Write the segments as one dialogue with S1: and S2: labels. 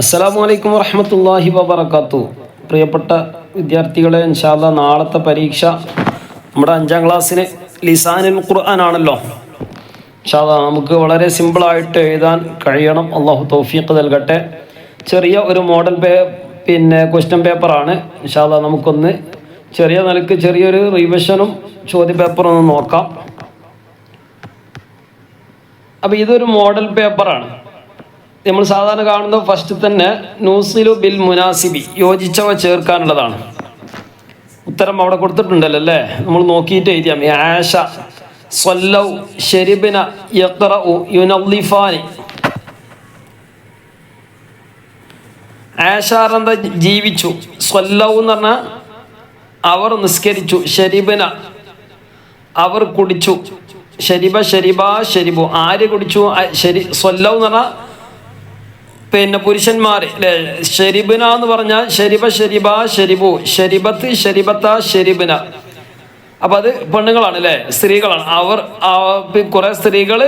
S1: അസ്സലാമു വലൈക്കും വറഹമത്തല്ലാഹി വബർക്കാത്തു പ്രിയപ്പെട്ട വിദ്യാർത്ഥികളെ ഇൻഷാല്ല നാളത്തെ പരീക്ഷ നമ്മുടെ അഞ്ചാം ക്ലാസ്സിന് ലിസാനുൽ ഖുർആൻ ആണല്ലോ. ഇൻഷാല്ല നമുക്ക് വളരെ സിമ്പിളായിട്ട് എഴുതാൻ കഴിയണം. അള്ളാഹു തൗഫീഖ് നൽകട്ടെ. ചെറിയ ഒരു മോഡൽ പേ പിന്നെ ക്വസ്റ്റ്യൻ പേപ്പറാണ് ഇൻഷാല്ല നമുക്കൊന്ന് ചെറിയ നിലയ്ക്ക് ചെറിയൊരു റിവിഷനും ചോദ്യ ഒന്ന് നോക്കാം. അപ്പോൾ ഇതൊരു മോഡൽ പേപ്പറാണ് നമ്മൾ സാധാരണ കാണുന്നത് ഫസ്റ്റ് തന്നെ നൂസിലു ബിൽ മുനാസിബി യോജിച്ചവ ചേർക്കാനുള്ളതാണ്. ഉത്തരം അവിടെ കൊടുത്തിട്ടുണ്ടല്ലോ അല്ലേ നമ്മൾ നോക്കിയിട്ട് എഴുതിയാൽ മതി. ആഷ സ്വല്ലൗ ഷെരിബിന യത്ര യുനല്ലിഫാനി. ആഷാർ എന്താ ജീവിച്ചു. സ്വല്ലൗ എന്ന് പറഞ്ഞാൽ അവർ നിസ്കരിച്ചു. ഷെരിബിന അവർ കുടിച്ചു. ഷരിബ ഷരിബ ഷരിബു ആര് കുടിച്ചു? ആ- സ്വല്ലൗ എന്ന് പറഞ്ഞാൽ പിന്നെ പുരുഷന്മാർ അല്ലേ ഷെരിബിന എന്ന് പറഞ്ഞാൽ ഷെരിബ ഷെരിബ ഷെരിബു ഷെരിബത്ത് ഷെരിബത്ത ഷെരിബിന അപ്പം അത് പെണ്ണുങ്ങളാണ് അല്ലേ സ്ത്രീകളാണ്. അവർ കുറെ സ്ത്രീകൾ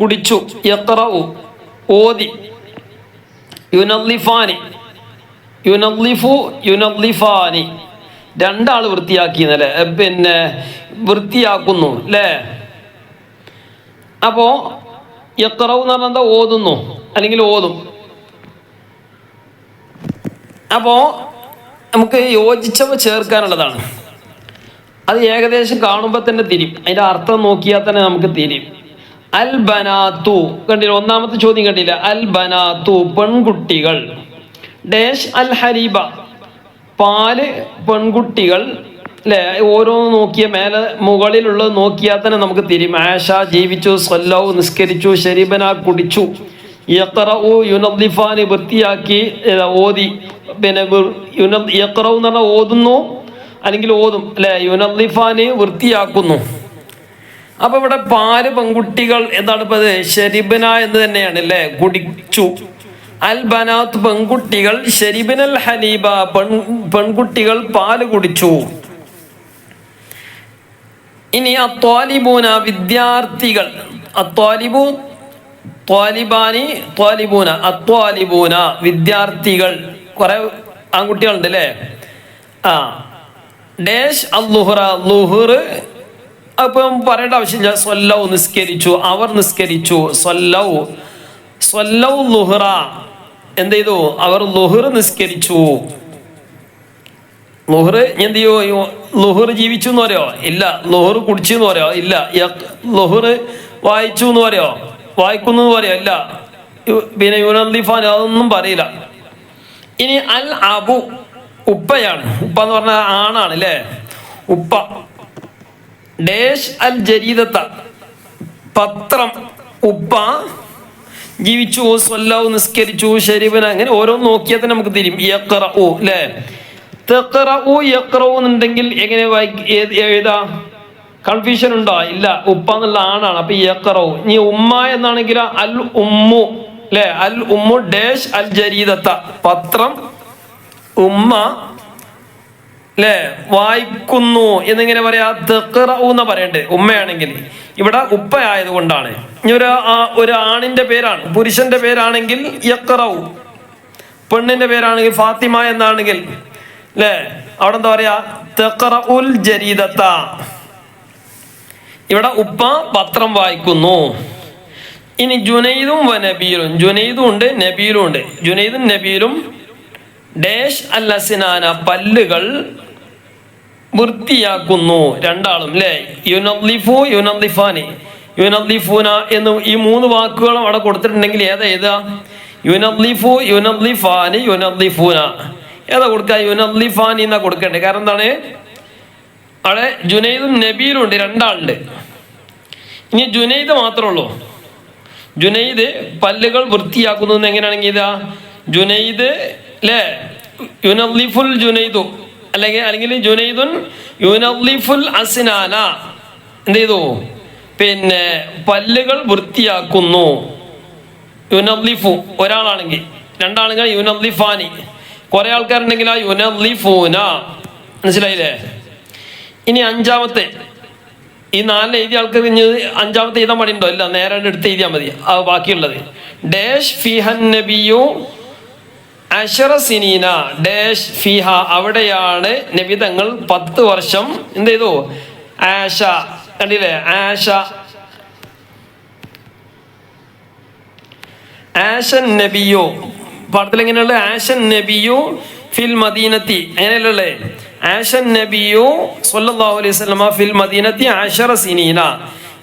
S1: കുടിച്ചു. എത്ര ഓതി. യുനല്ലിഫാനി യുനല്ലിഫു യുനല്ലിഫാനി രണ്ടാൾ വൃത്തിയാക്കിയെന്നല്ലേ പിന്നെ വൃത്തിയാക്കുന്നു അല്ലേ അപ്പോ എത്ര എന്ന് പറഞ്ഞാൽ എന്താ? ഓതുന്നു. അല്ലെങ്കിൽ ഓതും. അപ്പോ നമുക്ക് യോജിച്ചവ ചേർക്കാനുള്ളതാണ്. അത് ഏകദേശം കാണുമ്പോൾ തന്നെ തിരിയും. അതിന്റെ അർത്ഥം നോക്കിയാൽ തന്നെ നമുക്ക് തിരിയും. അൽ ബനാത്തു കണ്ടില്ല? ഒന്നാമത്തെ ചോദ്യം കണ്ടില്ല? അൽ ബനാത്തു പെൺകുട്ടികൾ. ഡേഷ് അൽ ഹരീബ. പാൽ പെൺകുട്ടികൾ അല്ലെ? ഓരോ നോക്കിയ മേലെ മുകളിലുള്ളത് നോക്കിയാൽ തന്നെ നമുക്ക് തിരിയും. ആഷ ജീവിച്ചു സ്വല്ലവ് നിസ്കരിച്ചു ശരീബന കുടിച്ചു. യക്റഉ യുനദ്ദിഫാന് വൃത്തിയാക്കി ഓതി. പിന്നെ വൃ- യുന- യക്റഉ എന്ന് പറഞ്ഞാൽ ഓതുന്നു അല്ലെങ്കിൽ ഓതും. അല്ലെ? യുനദ്ദിഫാന് വൃത്തിയാക്കുന്നു. അപ്പൊ ഇവിടെ പാൽ പെൺകുട്ടികൾ എന്താണ് ഇപ്പൊ ഇത്? ഷെരിബന എന്ന് തന്നെയാണ് അല്ലെ? കുടിച്ചു. അൽ ബനാത്ത് പെൺകുട്ടികൾ ഷെരിബിനൽ ഹനീബ പെൺ പെൺകുട്ടികൾ പാൽ കുടിച്ചു. ഇനി അത്വാലിബൂന വിദ്യാർത്ഥികൾ. അത്വാലിബു ത്വാലിബാനി ത്വാലിബൂന അത്വാലിബൂന വിദ്യാർത്ഥികൾ കുറെ ആൺകുട്ടികളുണ്ട് അല്ലേ ആ ഡേഷ് അല്ലുഹുറ ലുഹുർ അപ്പം പറയേണ്ട ആവശ്യമില്ല. സ്വല്ലൗ നിസ്കരിച്ചു അവർ നിസ്കരിച്ചു സ്വല്ലൗ സ്വല്ലൗ ലുഹുറ. എന്ത് ചെയ്തു? അവർ ളുഹർ നിസ്കരിച്ചു. ലുഹർ എന്ത് ചെയ്യോ? ലുഹർ ജീവിച്ചു എന്ന് പറയോ? ഇല്ല ലുഹർ കുടിച്ചു എന്ന് പറയോ? ഇല്ല ലുഹർ വായിച്ചു എന്ന് പറയോ? വായിക്കുന്നു പറയല്ല പിന്നെ യുനന്ദിഫാൻ അതൊന്നും പറയില്ല. ഇനി അൽ അബു ഉപ്പയാണ്. ഉപ്പ എന്ന് പറഞ്ഞാൽ ആണാണ് അല്ലേ? ഉപ്പ. ഡേഷ് അൽ ജരീദത്ത. പത്രം ഉപ്പ. ജീവിച്ചു സ്വല്ലാവ് നിസ്കരിച്ചു ശരീബന അങ്ങനെ ഓരോന്ന് നോക്കിയാൽ തന്നെ നമുക്ക് തിരിയും. യഖ്റഉ അല്ലേ? തെക്കറ യഖ്റഉ എന്നുണ്ടെങ്കിൽ എങ്ങനെ വായി- ഏത് എഴുതാ കൺഫ്യൂഷൻ ഉണ്ടോ? ഇല്ല. ഉപ്പ എന്നുള്ള ആണാണ്. അപ്പൊ ഏക്കറവ് ഇനി ഉമ്മ എന്നാണെങ്കിൽ അൽ ഉമ്മു. അല്ലെ അൽ ഉമ്മു ഡേഷ് അൽ ജരീദത്ത. പത്രം ഉമ്മ അല്ലേ വായിക്കുന്നു എന്നിങ്ങനെ പറയാ തെക്കറു എന്ന് പറയണ്ടേ. ഉമ്മയാണെങ്കിൽ. ഇവിടെ ഉപ്പ ആയതുകൊണ്ടാണ് ഇനി ഒരു ഒരു ആണിന്റെ പേരാണ്. പുരുഷന്റെ പേരാണെങ്കിൽ യക്കറവ് പെണ്ണിന്റെ പേരാണെങ്കിൽ ഫാത്തിമ എന്നാണെങ്കിൽ. അല്ലേ അവിടെ എന്താ പറയാ? തെക്കറഉൽ ജരീദത്ത. ഇവിടെ ഉപ്പ പത്രം വായിക്കുന്നു. ഇനി ജുനൈദും വ നബീലും. ജുനൈദും ഉണ്ട് നബീലും ഉണ്ട്. ജുനൈദും നബീലും ഡേഷ് അൽ അസിനാന പല്ലുകൾ വൃത്തിയാക്കുന്നു രണ്ടാളും അല്ലേ യുനദ്ലിഫു യുനദ്ലിഫാനി. യുനദ്ലിഫൂന എന്ന് ഈ മൂന്ന് വാക്കുകളും അവിടെ കൊടുത്തിട്ടുണ്ടെങ്കിൽ ഏതാ ഏതാ യുനദ്ലിഫു യുനദ്ലിഫാനി യുനദ്ലിഫൂന. ഏതാ കൊടുക്കുക? യുനദ്ലിഫാനി എന്നാ കൊടുക്കണ്ടേ കാരണം എന്താണ്? അവിടെ ജുനൈദും നബീലും ഉണ്ട് രണ്ടാളുണ്ട്. ഇനി ജുനൈദ് മാത്രമേ ഉള്ളൂ. ജുനൈദ് പല്ലുകൾ വൃത്തിയാക്കുന്നു എങ്ങനെയാണെങ്കിൽ ഇതാ ജുനൈദ് അല്ലേ യുനദ്ലിഫുൽ ജുനൈദു. അല്ലെങ്കിൽ അല്ലെങ്കിൽ ജുനൈദുൻ യുനദ്ലിഫുൽ അസ്നാന. എന്ത് ചെയ്തു? പിന്നെ പല്ലുകൾ വൃത്തിയാക്കുന്നു. യുനദ്ലിഫു ഒരാളാണെങ്കിൽ. രണ്ടാണെങ്കിൽ യുനദ്ലിഫാനി കുറെ ആൾക്കാരുണ്ടെങ്കിൽ ആ യുനദ്ലിഫൂന മനസ്സിലായില്ലേ? ഇനി അഞ്ചാമത്തെ. ഈ നാലിൽ എഴുതിയ ആൾക്ക് ഇനി അഞ്ചാമത്തെ എഴുതാൻ പണിയുണ്ടോ ഇല്ല നേരെ എടുത്ത് എഴുതിയാൽ മതി. ആ ബാക്കിയുള്ളത്. ഡേഷ് ഫിഹൻ നബിയു അഷറ സിനീന. ഡാഷ് ഫിഹ അവിടെയാണ് നബി തങ്ങൾ പത്ത് വർഷം എന്ത് ചെയ്തു? ആശ കണ്ടില്ലേ? ആശ. ആഷൻ നബിയോ. പാടത്തിൽ എങ്ങനെയുള്ള ആഷൻ നബിയു ഫിൽ മദീനത്തി. അങ്ങനെയല്ലേ ആഷൻ നബിയു സല്ലല്ലാഹു അലൈഹി വസല്ലമ ഫിൽ മദീനത്തി ആശറ സിനീന.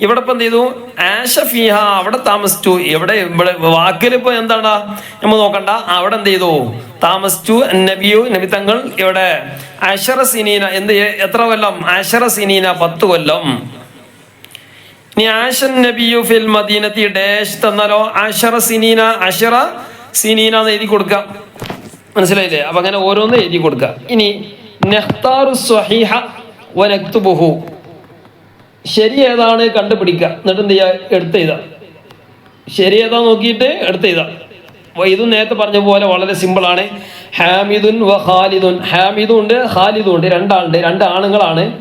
S1: ഇവിടെ ഇപ്പം എന്ത് ചെയ്തു? ആശ ഫിഹ അവിടെ താമസിച്ചു. ഇവിടെ ഇവിടെ വാക്കിൽ ഇപ്പൊ എന്താണ്? നമ്മൾ നോക്കണ്ട. അവിടെ എന്ത് ചെയ്തു? താമസിച്ചു. നബിയു നബി തങ്ങൾ ഇവിടെ. ആശറ സിനീന എന്ത് എത്ര കൊല്ലം? ആശറ സിനീന പത്ത് കൊല്ലം. ഇനി ആഷൻ നബിയു ഫിൽ മദീനത്തി ഡേഷ് തന്നാലോ? അഷറ സിനീന അഷറ സിനീന എന്ന് എഴുതി കൊടുക്കാം. മനസ്സിലായില്ലേ? അപ്പൊ അങ്ങനെ ഓരോന്ന് എഴുതി കൊടുക്കുക ഇനി വനക്തുബുഹു. ശരി ഏതാണ് കണ്ടുപിടിക്കുക? എന്നിട്ട് എന്ത് ചെയ്യുക എടുത്ത് എഴുതാം. ശരി ഏതാ നോക്കിയിട്ട് എടുത്ത് അപ്പൊ ഇതും നേരത്തെ പറഞ്ഞ പോലെ വളരെ സിമ്പിൾ ആണ്. ഹാമിദുൻ വ ഖാലിദുൻ. ഹാമിദും ഉണ്ട് ഖാലിദും ഉണ്ട്. രണ്ടാളുണ്ട്. രണ്ട് ആണുങ്ങളാണ്.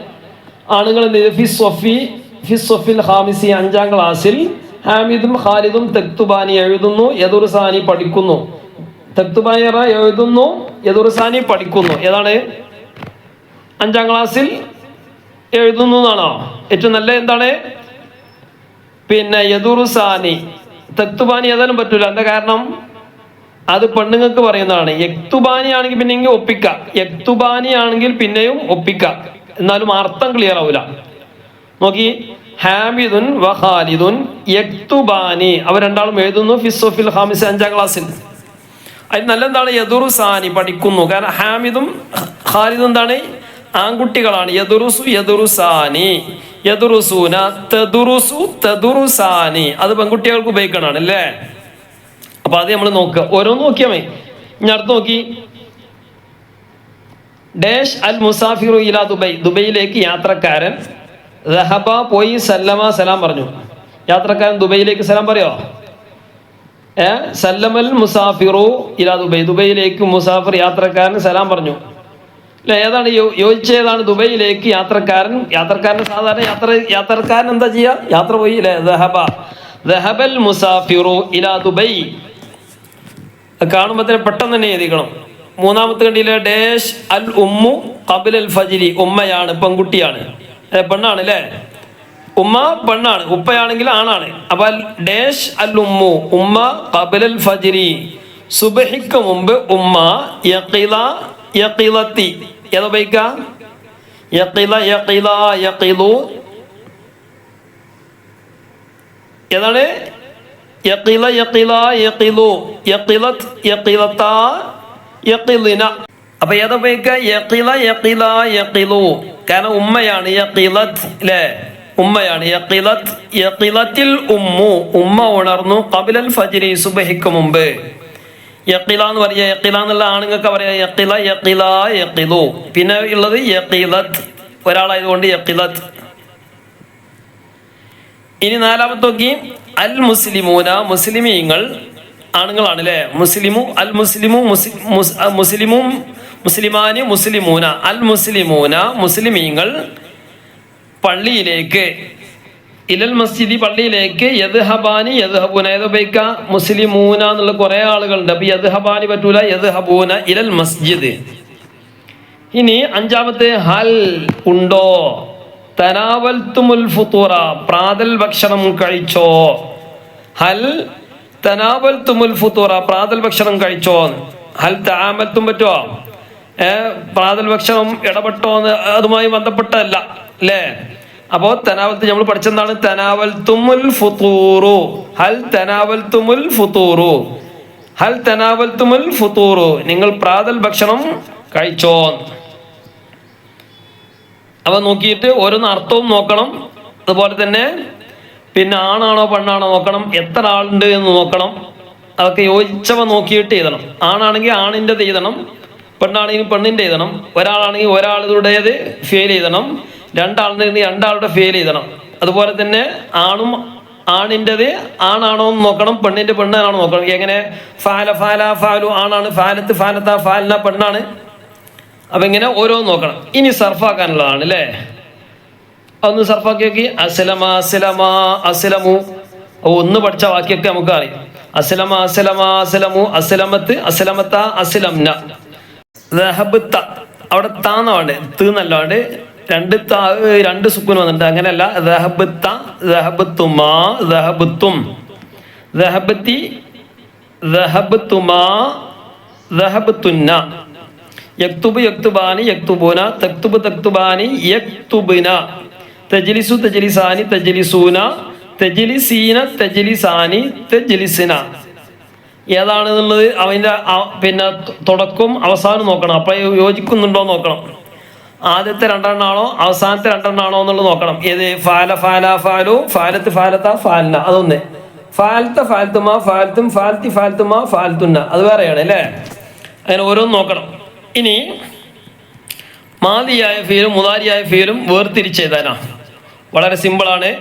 S1: ആണുങ്ങൾ എന്ത് ചെയ്തു? ഫി സൊഫി ഫി സൊഫിൽ ഹാമിസി അഞ്ചാം ക്ലാസ്സിൽ ഹാമിദും ഖാലിദും തെക്തുബാനി എഴുതുന്നു യദുർസാനി പഠിക്കുന്നു. തെക്തുബാനി എഴുതുന്നു യദുർസാനി പഠിക്കുന്നു. ഏതാണ്? അഞ്ചാം ക്ലാസ്സിൽ എഴുതുന്നു എന്നാണോ ഏറ്റവും നല്ല എന്താണ്? പിന്നെ യദുറുസാനി തെക്തുബാനി ഏതാനും പറ്റൂല. എന്താ കാരണം? അത് പെണ്ണുങ്ങൾക്ക് പറയുന്നതാണ്. യക്തുബാനി ആണെങ്കിൽ പിന്നെ ഒപ്പിക്ക. യക്തുബാനി ആണെങ്കിൽ പിന്നെയും ഒപ്പിക്ക. എന്നാലും അർത്ഥം ക്ലിയർ ആവൂല. നോക്കി. ഹാമിദുൻ വഹാലിദുൻ യക്തുബാനി. അവർ രണ്ടാളും എഴുതുന്നു. ഫിസോഫിൽ ഹാമിസ് അഞ്ചാം ക്ലാസ്സിൽ. അതിന് നല്ല എന്താണ് യദുറുസാനി പഠിക്കുന്നു. കാരണം ഹാമിദും ഖാലിദും എന്താണ്? ആൺകുട്ടികളാണ്. യദുറുസു യദുറുസാനി. യദുറുസൂന തദുറുസു തദുറുസാനി. അത് പെൺകുട്ടികൾക്ക് ഉപയോഗിക്കണതാണ് അല്ലേ? അപ്പൊ അത് നമ്മൾ നോക്കുക. ഓരോന്ന് നോക്കിയാ മതി. ഞാൻ അടുത്ത് നോക്കി. ഡേഷ് അൽ മുസാഫിറു ഇല ദുബൈ. ദുബൈയിലേക്ക് യാത്രക്കാരൻ റഹബ പോയി സല്ലമ സലാം പറഞ്ഞു. യാത്രക്കാരൻ ദുബൈയിലേക്ക് സലാം പറയോ? സല്ലമൽ മുസാഫിറു ഇല ദുബൈ. ദുബൈയിലേക്ക് മുസാഫിർ യാത്രക്കാരൻ സലാം പറഞ്ഞു. ഏതാണ് യോജിച്ചതാണ് ദുബൈയിലേക്ക് യാത്രക്കാരൻ? യാത്രക്കാരൻ സാധാരണ യാത്ര യാത്രക്കാരൻ എന്താ ചെയ്യുക യാത്ര പോയി ദഹബ. ദഹബൽ മുസാഫിറു ഇല ദുബൈ. കാണുമ്പോൾ പെട്ടെന്ന് തന്നെ എഴുതിക്കണം. മൂന്നാമത്തെ കണ്ടിയിലെ ഡേഷ് അൽ ഉമ്മു കബിൽ അൽ ഫജിരി ഉമ്മയാണ് പെൺകുട്ടിയാണ്. പെണ്ണാണ് അല്ലേ? ഉമ്മ പെണ്ണാണ് ഉപ്പയാണെങ്കിൽ ആണാണ്. അപ്പൊ ഡേഷ് അൽ ഉമ്മു ഉമ്മ കബിൽ അൽ ഫജിരി സുബഹിക്ക് മുമ്പ് ഉമ്മ യഖില യഖിലത്തി ഏതാ ഉപയോഗിക്ക യഖില യഖില യഖിലു ഏതാണ് യഖില യഖില യഖിലു യഖിലത് യഖിലത യഖിലിന അപ്പൊ ഏതാ ഉപയോഗിക്കുക യഖില യഖില യഖിലു കാരണം ഉമ്മയാണ് യഖിലത് അല്ലേ ഉമ്മയാണ് യഖിലത് യഖിലത്തിൽ ഉമ്മു ഉമ്മ ഉണർന്നു കബിലൽ ഫജ്രി സുബഹിക്ക് മുമ്പ് യഖില എന്ന് പറയുക യക്കില എന്നുള്ള ആണുങ്ങൾക്ക് പറയാം യക്കില യക്കില യക്കിലു പിന്നെ ഉള്ളത് യക്കിലത്ത് ഒരാളായതുകൊണ്ട് യക്കിലത്ത് ഇനി നാലാമത്തെ നോക്കി. അൽ മുസ്ലിമൂന മുസ്ലിമീങ്ങൾ ആണുങ്ങളാണ് അല്ലേ മുസ്ലിമു അൽ മുസ്ലിമു മുസ്- മുസ്- മുസ്ലിമും മുസ്ലിമാന് മുസ്ലിമൂന. അൽ മുസ്ലിമൂന മുസ്ലിമീങ്ങൾ പള്ളിയിലേക്ക് ഇലൽ മസ്ജിദി പള്ളിയിലേക്ക് യദ്ഹബാനി യദ്ഹബൂന ഏത് ഉപയോഗിക്കുക മുസ്ലിമൂന എന്നുള്ള കുറെ ആളുകളുണ്ട്. അപ്പൊ യദ്ഹബാനി പറ്റൂല യദ്ഹബൂന ഇലൽ മസ്ജിദ്. ഇനി അഞ്ചാമത്തെ ഹൽ ഉണ്ടോ? തനാവൽത്തുമുൽ ഫുത്തൂറ പ്രാതൽ ഭക്ഷണം കഴിച്ചോ? ഹൽ തനാവൽത്തുമുൽ ഫുത്തൂറ പ്രാതൽ ഭക്ഷണം കഴിച്ചോ? ഹൽ താമൽത്തും പറ്റുമോ ഏ പ്രാതൽ ഭക്ഷണം ഇടപെട്ടോ അതുമായി ബന്ധപ്പെട്ടല്ല അല്ലേ? അപ്പോ തനാവൽത്ത് നമ്മൾ പഠിച്ചെന്താണ്? തനാവൽ തുമുൽ ഫുത്തൂറു ഹൽ തനാവൽ തുമുൽ ഫുത്തൂറു ഹൽ തനാവൽ തുമുൽ ഫുത്തൂറു നിങ്ങൾ പ്രാതൽ ഭക്ഷണം കഴിച്ചോ അവ നോക്കിയിട്ട് ഓരോന്ന് അർത്ഥവും നോക്കണം. അതുപോലെ തന്നെ പിന്നെ ആണാണോ പെണ്ണാണോ നോക്കണം. എത്ര ആളുണ്ട് എന്ന് നോക്കണം. അതൊക്കെ യോജിച്ചവ നോക്കിയിട്ട് എഴുതണം. ആണാണെങ്കിൽ ആണിന്റെത് എഴുതണം. പെണ്ണാണെങ്കിൽ പെണ്ണിന്റെ എഴുതണം. ഒരാളാണെങ്കിൽ ഒരാളുടേത് ഫെയിൽ എഴുതണം. രണ്ടാളുണ്ടെങ്കിൽ രണ്ടാളുടെ ഫെയിൽ ചെയ്തണം അതുപോലെ തന്നെ ആണും ആണിന്റെത് ആണാണോ എന്ന് നോക്കണം പെണ്ണിന്റെ പെണ്ണാണോ നോക്കണം. എങ്ങനെ? ഫാല ഫാല ഫാലു ആണാണ് ഫാലത്ത് ഫാലത്ത ഫാലിന പെണ്ണാണ്. അപ്പം ഇങ്ങനെ ഓരോന്ന് നോക്കണം. ഇനി സർഫാക്കാനുള്ളതാണ് അല്ലേ? ഒന്ന് സർഫാക്കി നോക്കി. അസലമ അസലമ അസലമു. ഒന്ന് പഠിച്ച വാക്യൊക്കെ നമുക്ക് അറിയാം. അസലമ അസലമാ അസലമു. അസലമത്ത് അസലമത്ത അസ്ലംന. അവിടെ താന്നാണ്ട് തീന്നല്ലാണ്ട് രണ്ട് താ രണ്ട് സുക്കുൻ വന്നിട്ടുണ്ട്. അങ്ങനെയല്ല ദഹബത്ത ദഹബത്തുമാ ദഹബത്തും. ദഹബത്തി ദഹബത്തുമാ ദഹബത്തുന്ന. യക്തുബ് യക്തുബാനി യക്തുബൂന. തക്തുബ് തക്തുബാനി യക്തുബിന. തജ്ലിസു തജ്ലിസാനി തജ്ലിസൂന. തജ്ലിസീന തജ്ലിസാനി തജ്ലിസിന. ഏതാണ് എന്നുള്ളത് അവന്റെ പിന്നെ തുടക്കവും അവസാനം നോക്കണം. അപ്പോൾ യോജിക്കുന്നുണ്ടോ നോക്കണം. ആദ്യത്തെ രണ്ടെണ്ണാണോ അവസാനത്തെ രണ്ടെണ്ണാണോ എന്നുള്ളത് നോക്കണം. ഏത്? ഫാല ഫാല ഫാലു. ഫാലത്ത് ഫാലത്ത ഫാലിന. അതൊന്ന്. ഫാലത്ത ഫാലത്തുമ ഫാലത്തും ഫാലത്തി ഫാലത്തുമ ഫാലത്തുന്ന അത് വേറെയാണ് അല്ലേ? അങ്ങനെ ഓരോന്ന് നോക്കണം. ഇനി മാതിയായ ഫീലും മുതാരിയായ ഫീലും വേർതിരിച്ചെഴുതാനാ വളരെ സിമ്പിളാണ്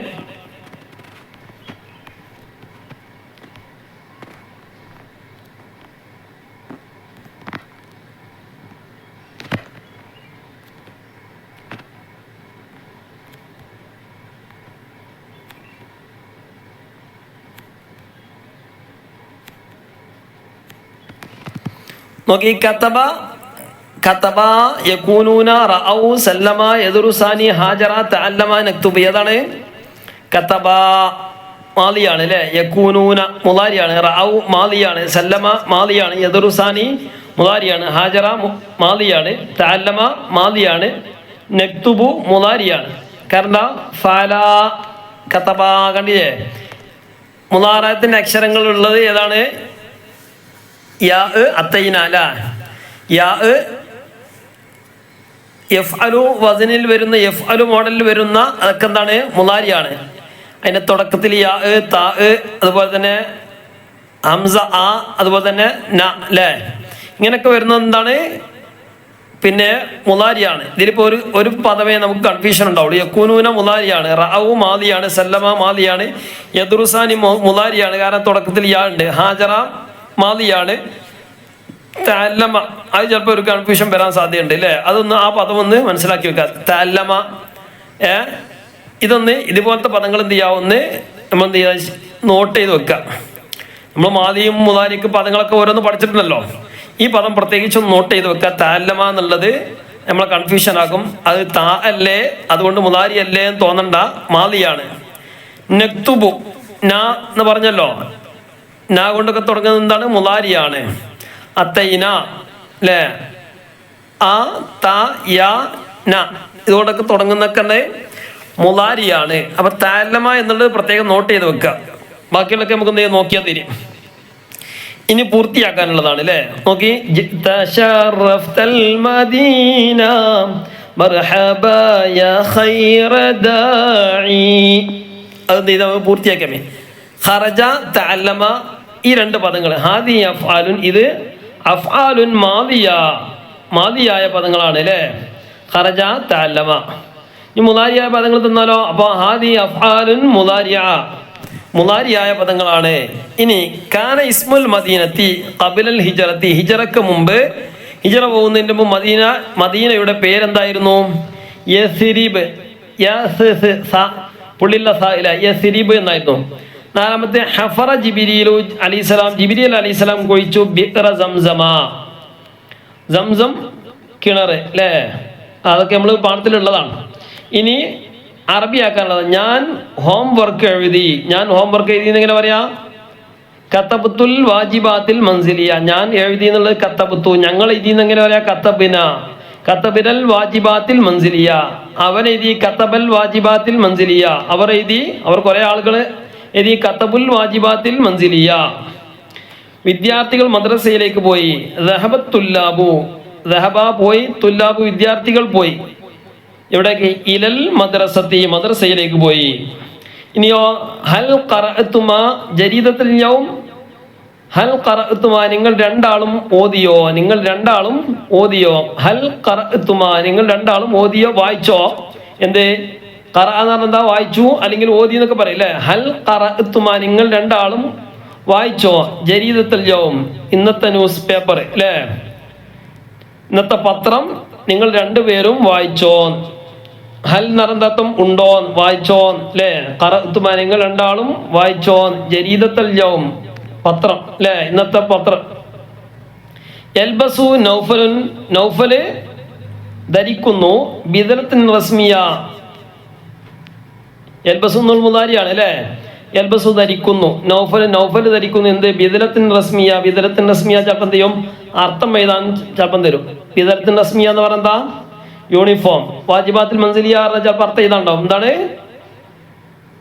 S1: നോക്കി കത്തബ കത്തബ യകൂനൂന റഔ സല്ലമ യദുറുസാനി ഹാജറ തഅല്ലമ നക്തുബ്. ഏതാണ്? കത്തബ മാലിയാണ് അല്ലേ? യകൂനൂന മുലാരിയാണ് റഔ മാലിയാണ്. സല്ലമ മാലിയാണ്. യദുറുസാനി മുലാരിയാണ് ഹാജറ മാലിയാണ്. തഅല്ലമ മാലിയാണ്. നക്തുബു മുലാരിയാണ് കാരണം ഫാല കത്തബ കണ്ടില്ലേ? മുലാറത്തിന്റെ അക്ഷരങ്ങൾ ഉള്ളത് ഏതാണ്? എഫ് അലു വസനിൽ വരുന്ന എഫ് അലു മോഡലിൽ വരുന്ന അതൊക്കെ എന്താണ്? മുലാരിയാണ് അതിന്റെ തുടക്കത്തിൽ യാ താ അതുപോലെ തന്നെ ഹംസ ആ അതുപോലെ തന്നെ ന അല്ലേ ഇങ്ങനെയൊക്കെ വരുന്നത് എന്താണ്? പിന്നെ മുലാരിയാണ് ഇതിലിപ്പോൾ ഒരു ഒരു പദമേ നമുക്ക് കൺഫ്യൂഷൻ ഉണ്ടാവുള്ളൂ. യക്കൂനൂന മുലാരിയാണ് റാവു മാലിയാണ് സല്ലമ മാലിയാണ് യദുറുസാനി മുലാരിയാണ് കാരണം തുടക്കത്തിൽ യാ ഉണ്ട്. ഹാജറ മാലിയാണ് താല്ലമ. അത് ചിലപ്പോൾ ഒരു കൺഫ്യൂഷൻ വരാൻ സാധ്യതയുണ്ട് അല്ലേ അതൊന്ന് ആ പദം ഒന്ന് മനസ്സിലാക്കി വെക്കുക. താല്ലമ. ഏ? ഇതൊന്ന് ഇതുപോലത്തെ പദങ്ങൾ എന്ത് ചെയ്യാം? ഒന്ന് നമ്മൾ എന്ത് ചെയ്യാ? നോട്ട് ചെയ്ത് വെക്കുക. നമ്മൾ മാതിയും മുതാരിക്ക് പദങ്ങളൊക്കെ ഓരോന്ന് പഠിച്ചിട്ടുണ്ടല്ലോ. ഈ പദം പ്രത്യേകിച്ച് ഒന്ന് നോട്ട് ചെയ്ത് വെക്കുക. താല്ലമ എന്നുള്ളത് നമ്മളെ കൺഫ്യൂഷൻ ആക്കും. അത് താ അല്ലേ? അതുകൊണ്ട് മുതാരി അല്ലേ എന്ന് തോന്നണ്ട. മാതിയാണ്. നെക്തുബു. ന എന്ന് പറഞ്ഞല്ലോ. നാ കൊണ്ടൊക്കെ തുടങ്ങുന്നത് എന്താണ്? മുലാരിയാണ് അത്തൈന അല്ലേ ആ ത യ ന. ഇതുകൊണ്ടൊക്കെ തുടങ്ങുന്നൊക്കെ മുലാരിയാണ് അപ്പൊ താരലമ എന്നുള്ളത് പ്രത്യേകം നോട്ട് ചെയ്ത് വെക്കുക ബാക്കിയുള്ളൊക്കെ നമുക്ക് എന്ത് നോക്കിയാൽ തരും. ഇനി പൂർത്തിയാക്കാനുള്ളതാണ് അല്ലേ നോക്കി. മദീന ദാഇ. അത് പൂർത്തിയാക്കാമേ ഖറജ തഅല്ലമ ഈ രണ്ട് പദങ്ങൾ ഹാദി അഫ്ആലുൻ ഇത് അഫ്ആലുൻ മാദിയ മാദിയായ പദങ്ങളാണ് അല്ലേ? ഖറജ തഅല്ലമ. ഈ മുതാരിയായ പദങ്ങൾ തന്നാലോ? അപ്പോൾ ഹാദി അഫ്ആലുൻ മുതാരിയ മുതാരിയായ പദങ്ങളാണ്. ഇനി കാന ഇസ്മുൽ മദീനത്തി കബിലൽ ഹിജറത്തി. ഹിജറക്ക് മുമ്പ് ഹിജറ പോകുന്നതിന് മുമ്പ് മദീന മദീനയുടെ പേരെന്തായിരുന്നു? യസിരിബ്. യസ് സ പുള്ളില്ല സ ഇല്ല. യസിരിബ് എന്നായിരുന്നു. നാലാമത്തെ ഹഫറ ജിബിരിയിലു അലിസ്ലാം ജിബിരിൽ അലിസ്ലാം കൊഴിച്ചു. ബിക്ര സംസമ. സംസം കിണർ അല്ലേ അതൊക്കെ നമ്മൾ പാഠത്തിലുള്ളതാണ്. ഇനി അറബിയാക്കാനുള്ളത് ഞാൻ ഹോം വർക്ക് എഴുതി. ഞാൻ ഹോം വർക്ക് എഴുതി എങ്ങനെ പറയാം? കത്തബത്തുൽ വാജിബാത്തിൽ മൻസിലിയ. ഞാൻ എഴുതി എന്നുള്ളത് കത്തബത്തു. ഞങ്ങൾ എഴുതി എന്നിങ്ങനെ പറയാം? കത്തബിന. കത്തബിനൽ വാജിബാത്തിൽ മൻസിലിയ. അവൻ എഴുതി കത്തബൽ വാജിബാത്തിൽ മൻസിലിയ. അവർ എഴുതി. അവർ കുറേ ആളുകൾ എഴുതി കത്തബുൽ വാജിബാത്തിൽ മൻസിലിയ. വിദ്യാർത്ഥികൾ മദ്രസയിലേക്ക് പോയി. റഹബത്ത് റഹബ പോയി തുല്ലാബു വിദ്യാർത്ഥികൾ പോയി. ഇവിടേക്ക് ഇലൽ മദ്രസത്തി മദ്രസയിലേക്ക് പോയി. ഇനിയോ ഹൽ ഖറഅത്തുമ ജരീദത്തുൽ യൗം? ഹൽ ഖറഅത്തുമ നിങ്ങൾ രണ്ടാളും ഓതിയോ? നിങ്ങൾ രണ്ടാളും ഓതിയോ? ഹൽ ഖറഅത്തുമ നിങ്ങൾ രണ്ടാളും ഓതിയോ? വായിച്ചോ? എന്ത്? എന്ന് പറഞ്ഞാൽ എന്താ? വായിച്ചു അല്ലെങ്കിൽ ഓതി എന്നൊക്കെ പറയും ഹൽ ഹൽ എത്തുമാ നിങ്ങൾ രണ്ടാളും വായിച്ചോ? ജരീദത്തുൽ ജോം ഇന്നത്തെ ന്യൂസ് പേപ്പർ അല്ലേ? ഇന്നത്തെ പത്രം നിങ്ങൾ രണ്ടുപേരും വായിച്ചോ? ഹൽ നറന്തത്വം ഉണ്ടോ? വായിച്ചോ? അല്ലേ? കറത്തുമാ നിങ്ങൾ രണ്ടാളും വായിച്ചോ? ജരീദത്തൽ ജോം പത്രം അല്ലേ? ഇന്നത്തെ പത്രം. എൽബസു നൗഫലുൻ നൗഫൽ ധരിക്കുന്നു ബിദലത്തിൻ റസ്മിയ എൽബസു എന്നുള്ള മുതാരിയാണ് അല്ലേ? എൽബസു ധരിക്കുന്നു നൗഫൽ നൗഫൽ ധരിക്കുന്നു എന്ത്? ബിദലത്തിൻ റസ്മിയ ബിദലത്തിൻ റസ്മിയ എന്ത് ചെയ്യും അർത്ഥം എഴുതാൻ ചിലപ്പം തരും. ബിദലത്തിൻ റസ്മിയ എന്ന് പറഞ്ഞാൽ എന്താ? യൂണിഫോം. വാജിബാത്തിൽ മൻസിലിയ ചിലപ്പോൾ അർത്ഥം എഴുതാണ്ടാവും എന്താണ്?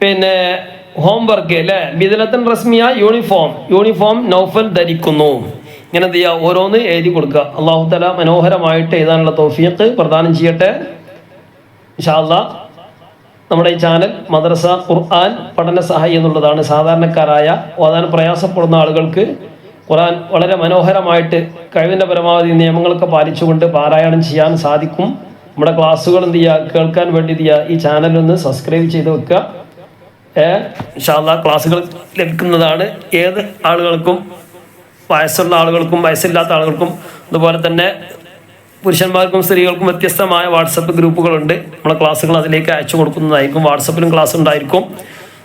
S1: പിന്നെ ഹോംവർക്ക് അല്ലേ? ബിദലത്തിൻ റസ്മിയ യൂണിഫോം. യൂണിഫോം നൗഫൽ ധരിക്കുന്നു. ഇങ്ങനെ എന്ത് ചെയ്യുക ഓരോന്ന് എഴുതി കൊടുക്കുക. അള്ളാഹു തല മനോഹരമായിട്ട് എഴുതാനുള്ള തോഫിയത്ത് പ്രദാനം ചെയ്യട്ടെ. ഇൻഷാല്ല നമ്മുടെ ഈ ചാനൽ മദ്രസ ഖുർആൻ പഠന സഹായി എന്നുള്ളതാണ് സാധാരണക്കാരായ ഓതാൻ പ്രയാസപ്പെടുന്ന ആളുകൾക്ക് ഖുർആൻ വളരെ മനോഹരമായിട്ട് കഴിവിന്റെ പരമാവധി നിയമങ്ങളൊക്കെ പാലിച്ചുകൊണ്ട് പാരായണം ചെയ്യാൻ സാധിക്കും. നമ്മുടെ ക്ലാസ്സുകൾ എന്ത് ചെയ്യുക? കേൾക്കാൻ വേണ്ടി ചെയ്യുക? ഈ ചാനൽ ഒന്ന് സബ്സ്ക്രൈബ് ചെയ്ത് വെക്കുക. ഷാദ ക്ലാസ്സുകൾ ലഭിക്കുന്നതാണ്. ഏത് ആളുകൾക്കും വയസ്സുള്ള ആളുകൾക്കും വയസ്സില്ലാത്ത ആളുകൾക്കും അതുപോലെ തന്നെ പുരുഷന്മാർക്കും സ്ത്രീകൾക്കും വ്യത്യസ്തമായ വാട്സപ്പ് ഗ്രൂപ്പുകളുണ്ട്. നമ്മളെ ക്ലാസ്സുകൾ അതിലേക്ക് അയച്ചു കൊടുക്കുന്നതായിരിക്കും. വാട്സപ്പിലും ക്ലാസ് ഉണ്ടായിരിക്കും.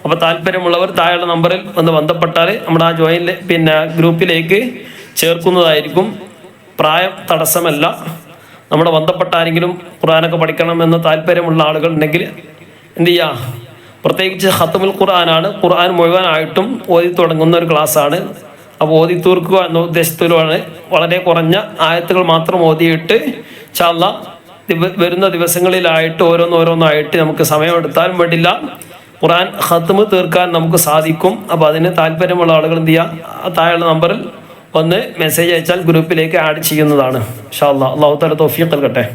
S1: അപ്പോൾ താല്പര്യമുള്ളവർ താഴെയുള്ള നമ്പറിൽ ഒന്ന് ബന്ധപ്പെട്ടാൽ നമ്മുടെ ആ ജോയിൻ പിന്നെ ഗ്രൂപ്പിലേക്ക് ചേർക്കുന്നതായിരിക്കും. പ്രായം തടസ്സമല്ല. നമ്മുടെ ബന്ധപ്പെട്ട ആരെങ്കിലും ഖുറാനൊക്കെ പഠിക്കണമെന്ന് താല്പര്യമുള്ള ആളുകൾ ഉണ്ടെങ്കിൽ എന്ത് ചെയ്യുക പ്രത്യേകിച്ച് ഹത്തമുൽ ഖുർആനാണ്. ഖുർആൻ മുഴുവനായിട്ടും ഓതി തുടങ്ങുന്ന ഒരു ക്ലാസ്സാണ്. അപ്പോൾ ഓതി തീർക്കുക എന്ന ഉദ്ദേശത്തിലുമാണ് വളരെ കുറഞ്ഞ ആയത്തുകൾ മാത്രം ഓതിയിട്ട് ചാല്ല വരുന്ന ദിവസങ്ങളിലായിട്ട് ഓരോന്നോരോന്നായിട്ട് നമുക്ക് സമയമെടുത്താലും വേണ്ടില്ല. ഖുറാൻ ഹത്തുമ് തീർക്കാൻ നമുക്ക് സാധിക്കും. അപ്പോൾ അതിന് താല്പര്യമുള്ള ആളുകൾ എന്ത് ചെയ്യുക താഴെയുള്ള നമ്പറിൽ ഒന്ന് മെസ്സേജ് അയച്ചാൽ ഗ്രൂപ്പിലേക്ക് ആഡ് ചെയ്യുന്നതാണ്. ഷാ അള്ളാഹ് അള്ളാഹു തല തോഫിയ നൽകട്ടെ.